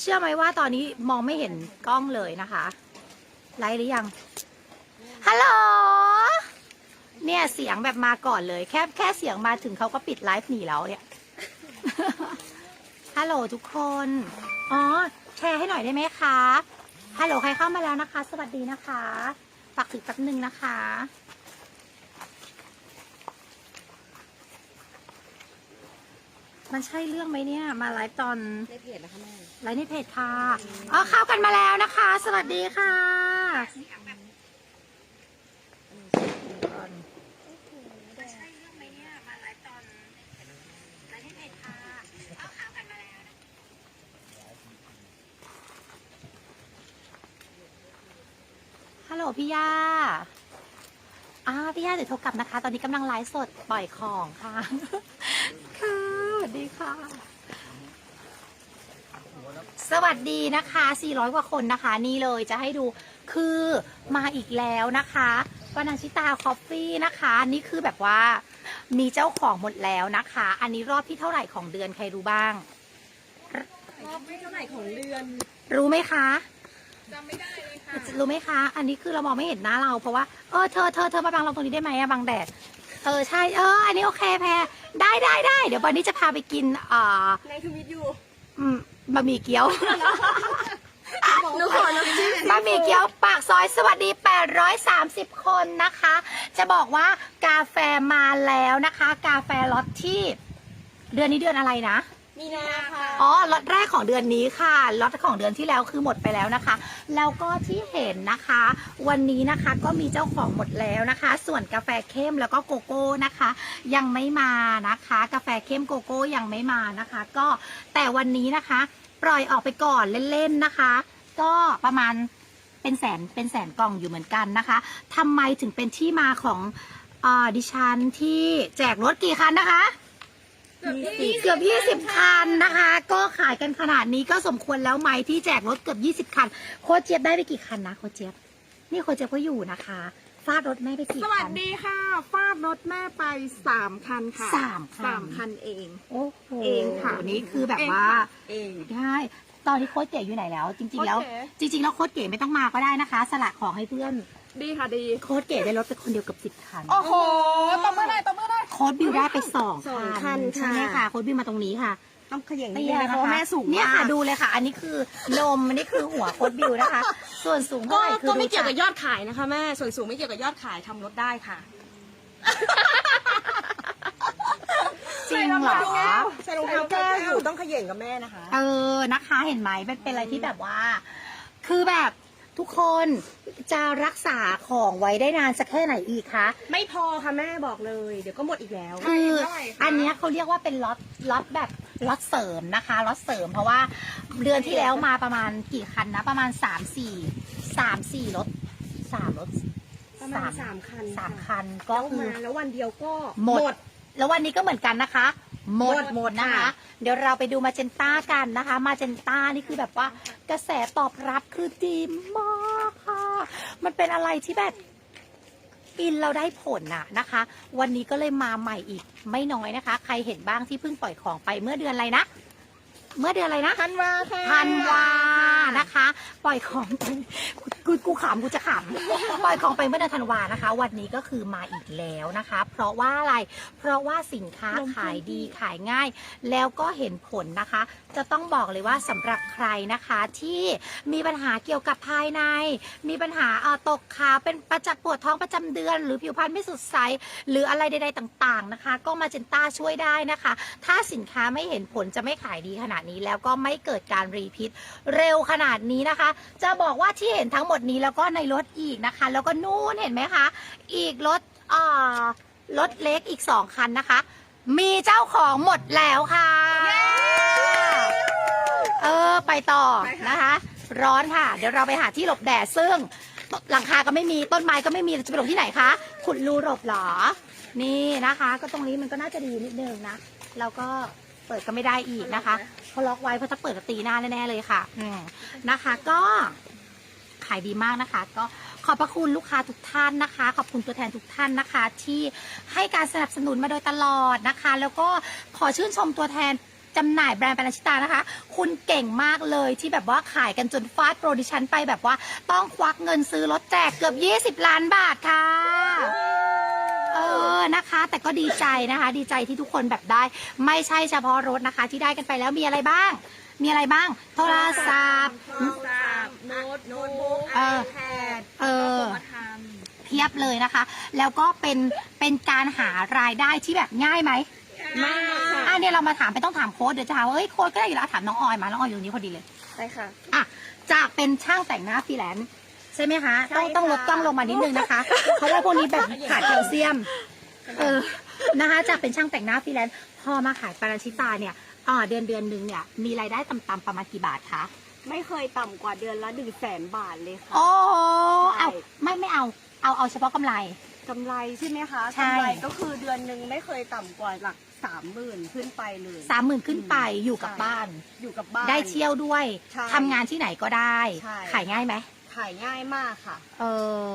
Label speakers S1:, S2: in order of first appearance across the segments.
S1: เชื่อไหมว่าตอนนี้มองไม่เห็นกล้องเลยนะคะไลฟ์หรือยังฮัลโหลเนี่ยเสียงแบบมาก่อนเลย แค่แค่เสียงมาถึงเขาก็ปิดไลฟ์หนีแล้วเนี่ยฮัลโหลทุกคนอ๋อแชร์ให้หน่อยได้ไหมคะฮัลโหลใครเข้ามาแล้วนะคะ สวัสดีนะคะฝากถือแป๊บนึงนะคะ มันใช่เรื่องไหมเนี่ย มาไลฟ์ตอน
S2: ในเพจนะคะแม่
S1: ไลฟ์ในเพจค่ะอ๋อเข้ากันมาแล้วนะคะ สวัสดีค่ะฮัลโหลพี่ย่าอ่าพี่ย่าเดี๋ยวโทรกลับนะคะ ตอนนี้กำลังไลฟ์สดปล่อยของค่ะ ค่ะ สวัสดีค่ะ สวัสดีนะคะ 400 กว่าคนนะคะ นี่เลยจะให้ดูคือมาอีกแล้วนะคะปานัญชิตาคอฟฟี่นะคะ นี่คือแบบว่ามีเจ้าของหมดแล้วนะคะ อันนี้รอบที่เท่าไหร่ของเดือนใครรู้บ้าง
S2: รอบไม่เท่าไหร่ของเดือน
S1: รู้ไหมคะ
S2: จำไม่ได้เลยค่ะ
S1: รู้ไหมคะ อันนี้คือเรามองไม่เห็นหน้าเราเพราะว่า เออเธอเธอเธอมาบังเราตรงนี้ได้ไหมอะบังแดด เออใช่เอออันนี้โอเคแพรได้ได้ได้เดี๋ยววันนี้จะพาไปกินอ่า
S2: ในทวิตอยู่
S1: อืมบะหมี่เกี๊ยว
S2: หนูขอน้ำจิ้ม
S1: บะหมี่เกี๊ยวปากซอยสวัสดี 830 คนนะคะ จะบอกว่ากาแฟมาแล้วนะคะ กาแฟล็อตที่ เดือนนี้เดือนอะไรนะ
S2: มีนาค่ะ
S1: อ๋อล็อตแรกของเดือนนี้ค่ะล็อตของเดือนที่แล้วคือหมดไปแล้วนะคะ แล้วก็ที่เห็นนะคะ วันนี้นะคะก็มีเจ้าของหมดแล้วนะคะ ส่วนกาแฟเข้มแล้วก็โกโก้นะคะ ยังไม่มานะคะ กาแฟเข้มโกโก้ยังไม่มานะคะ ก็แต่วันนี้นะคะ ปล่อยออกไปก่อนเล่นๆนะคะ ก็ประมาณเป็นแสนเป็นแสนกล่องอยู่เหมือนกันนะคะทำไมถึงเป็นที่มาของอดิฉันที่แจกรถกี่คันนะคะ เกือบ 20 คันนะคะ ก็ขายกันขนาดนี้ก็สมควรแล้วไหมที่แจกรถเกือบ 20 คัน โค้ชเจี๊ยบได้ไปกี่คันนะโค้ชเจี๊ยบ นี่โค้ชเจี๊ยบก็อยู่นะคะ ฟาดรถแม่ไปกี่
S2: สวั
S1: คั
S2: ส
S1: น
S2: ดีค่ะ ฟาดรถแม่ไปสามคันค่ะ
S1: สามคัน
S2: สามคันเอง
S1: โอ้โห
S2: เองค่ะ
S1: นี่คือแบบว่า
S2: เอง
S1: ได้ ตอนนี้โค้ชเก๋อยู่ไหนแล้ว จริง ๆ แล้ว
S2: โค้ชเก๋
S1: จริง ๆ แล้วโค้ชเก๋ไม่ต้องมาก็ได้นะคะ สละของให้เพื่อน
S2: ดีค่ะดี
S1: โค้ชเก๋ได้รถไปคนเดียวเกับสิบคัน
S2: โอ้โหตบมือได้ตบมือได้
S1: โค้ชบิวได้ไปสอง
S2: สองคั
S1: คั
S2: น
S1: นใช่ไหม
S2: ค่ะ
S1: คะโค้ชบิวมาตรงนี้ค่ะ
S2: ต้องขย่งนิด
S1: เตี้
S2: นึ
S1: ย
S2: ง
S1: นะ
S2: นะคะคะว่าแม่สูง
S1: เนี่ย
S2: มา
S1: ค่ะ
S2: ก
S1: ดูเลยค่ะ อันนี้คือนมอันนี้คือหัวโคดบิวนะคะ ส่วนสูง
S2: ก็
S1: เท่าไหร่คือ
S2: ก็ไม่เกี่ยวกับ
S1: ดู
S2: ยอดขายนะคะแม่ส่วนสูงไม่เกี่ยวกับยอดขายทำรถได้ค่ะ
S1: จริงเหรอ
S2: ใส่รองเท้าแก้วอยู่ต้องขย่งกับแม่นะคะ
S1: เออนะคะ เห็นไหมเป็นเป็นอะไรที่แบบว่า คือแบบ ทุกคนจะรักษาของไว้ได้นานสักแค่ไหนอีกคะ
S2: ไม่พอค่ะแม่บอกเลย เดี๋ยวก็หมดอีกแล้ว
S1: คือ
S2: เท่าไหร่คะ
S1: อันเนี้ยเขาเรียกว่าเป็นล็อตล็อตแบบล็อตเสริมนะคะล็อตเสริมเพราะว่าเดือนที่แล้วมาประมาณกี่คันนะ ประมาณสามสี่สามสี่รถสามรถ
S2: ประมาณสามคัน
S1: สาม
S2: ค่ะ
S1: คันก็
S2: แล้ว
S1: คือ
S2: มาแล้ววันเดียวก็
S1: หมด แล้ววันนี้ก็เหมือนกันนะคะ หมด
S2: หมดหมด
S1: นะคะ
S2: ค่ะ
S1: เดี๋ยวเราไปดูมาเจนต้ากันนะคะ มาเจนต้านี่คือแบบว่ากระแสตอบรับคือดีมากค่ะ มันเป็นอะไรที่แบบอินเราได้ผลน่ะนะคะ วันนี้ก็เลยมาใหม่อีกไม่น้อยนะคะ ใครเห็นบ้างที่เพิ่งปล่อยของไปเมื่อเดือนอะไรนะ เมื่อเดือนอะไรนะ
S2: ธันวาค่ะ
S1: ธันวานะคะ ปล่อยของไป กูกูขำกูจะขำปล่อยของไปเมื่อเดือนธันวานะคะ วันนี้ก็คือมาอีกแล้วนะคะ เพราะว่าอะไร เพราะว่าสินค้าขายดีขายง่าย แล้วก็เห็นผลนะคะ จะต้องบอกเลยว่าสำหรับใครนะคะที่มีปัญหาเกี่ยวกับภายใน มีปัญหาอ่อตกขาวเป็นประจับปวดท้องประจำเดือน หรือผิวพรรณไม่สดใสหรืออะไรใด ๆต่างๆนะคะ ก็มาเจนต้าช่วยได้นะคะ ถ้าสินค้าไม่เห็นผลจะไม่ขายดีขนาดนี้แล้วก็ไม่เกิดการรีพิทเร็วขนาดนี้นะคะ จะบอกว่าที่เห็นทั้งหมดนี้แล้วก็ในรถอีกนะคะ แล้วก็นู่นเห็นไหมคะ อีกรถอ่ารถเล็กอีกสองคันนะคะ มีเจ้าของหมดแล้วค่ะ เออไปต่อนะคะ ร้อนค่ะ เดี๋ยวเราไปหาที่หลบแดดซึ่งหลังคาก็ไม่มีต้นไม้ก็ไม่มีจะไปหลบที่ไหนคะขุดรูหลบเหรอ นี่นะคะ ก็ตรงนี้มันก็น่าจะดีนิดนึงนะแล้วก็เปิดก็ไม่ได้อีกนะคะเขาล็อกไว้เพราะถ้าเปิดก็ตีหน้าแน่ๆเลยค่ะอืมนะคะก็ ขายดีมากนะคะ ก็ขอบพระคุณลูกค้าทุกท่านนะคะ ขอบคุณตัวแทนทุกท่านนะคะ ที่ให้การสนับสนุนมาโดยตลอดนะคะ แล้วก็ขอชื่นชมตัวแทนจำหน่ายแบรนด์ปาราชิตานะคะ คุณเก่งมากเลยที่แบบว่าขายกันจนฟาดโปรดิชันไปแบบว่าต้องควักเงินซื้อรถแจกเกือบ 20 ล้านบาทค่ะ เออนะคะ แต่ก็ดีใจนะคะ ดีใจที่ทุกคนแบบได้ ไม่ใช่เฉพาะรถนะคะ ที่ได้กันไปแล้วมีอะไรบ้าง มีอะไรบ้าง โทรศัพท์
S2: โทรศัพท์โน้ตโน้ตบุ๊ก
S1: เออ
S2: แพด
S1: เออ
S2: มาท
S1: เพียบเลยนะคะ แล้วก็เป็นเป็นการหารายได้ที่แบบง่ายไหมำ
S2: มากค่ะ
S1: อะเนี่ยเรามาถามไม่ต้องถามโค้ดเดี๋ยวจะถามว่าเอ้ยโค้ดก็ได้อยู่แล้วถามน้องออยมาน้องออยอยู่ตรงนี้พอดีเลย
S2: ใช่ค่ะ
S1: อะจากเป็นช่างแต่งหน้าฟรีแลนซ์ใช่ไหมคะ
S2: ใช่
S1: ต้องต้องลด
S2: ค่ะ
S1: กล้องลงมานิดนึงนะคะ เพราะว่าพวกนี้แบบขาดแคลเซียม เออ นะคะ จากเป็นช่างแต่งหน้าฟรีแลนซ์พอมาขายปาราชิตาเนี่ยอ่าเดือนเดือนหนึ่งเนี่ย มีรายได้ต่ำๆประมาณกี่บาทคะ
S2: ไม่เคยต่ำกว่าเดือนละหนึ่งแสนบาทเลยค่ะ
S1: โอ้
S2: ใช่
S1: เอาไม่ไม่เอาเอาเอาเฉพาะกำไร
S2: กำไรใช่ไหมคะ
S1: ใช่
S2: กำไรก็คือเดือนหนึ่งไม่เคยต่ำกว่าหลักสามหมื่นขึ้นไปเลย
S1: สามหมื่นขึ้นไปอยู่กับ
S2: ใช่
S1: บ้าน
S2: อยู่กับบ้าน
S1: ได้เที่ยวด้วย
S2: ใช่
S1: ทำงานที่ไหนก็ได้
S2: ใช่
S1: ขายง่ายไหม
S2: ขายง่ายมากค่ะ
S1: เอ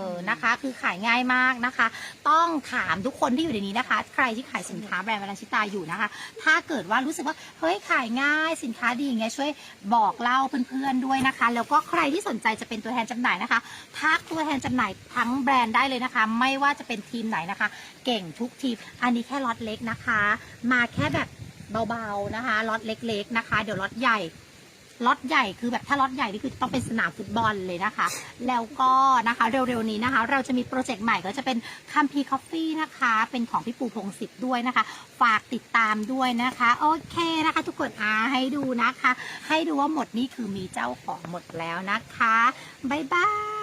S1: อนะคะ คือขายง่ายมากนะคะ ต้องถามทุกคนที่อยู่ในนี้นะคะ ใครที่ขายสินค้าแบรนด์วาลันชิตาอยู่นะคะ ถ้าเกิดว่ารู้สึกว่าเฮ้ยขายง่ายสินค้าดีอย่างเงี้ยช่วยบอกเล่าเพื่อนๆด้วยนะคะ แล้วก็ใครที่สนใจจะเป็นตัวแทนจำหน่ายนะคะทักตัวแทนจำหน่ายทั้งแบรนด์ได้เลยนะคะ ไม่ว่าจะเป็นทีมไหนนะคะ เก่งทุกทีม อันนี้แค่ล็อตเล็กนะคะ มาแค่แบบเบาๆนะคะล็อตเล็ก ๆ นะคะ เดี๋ยวล็อตใหญ่ ล็อตใหญ่คือแบบถ้าล็อตใหญ่นี่คือต้องเป็นสนามฟุตบอลเลยนะคะ แล้วก็นะคะเร็วๆนี้นะคะ เราจะมีโปรเจกต์ใหม่ก็จะเป็นคัมพีคอฟฟี่นะคะ เป็นของพี่ปูพงศิษฐ์ด้วยนะคะ ฝากติดตามด้วยนะคะ โอเคนะคะ ทุกคนอาให้ดูนะคะ ให้ดูว่าหมดนี่คือมีเจ้าของหมดแล้วนะคะบ๊ายบาย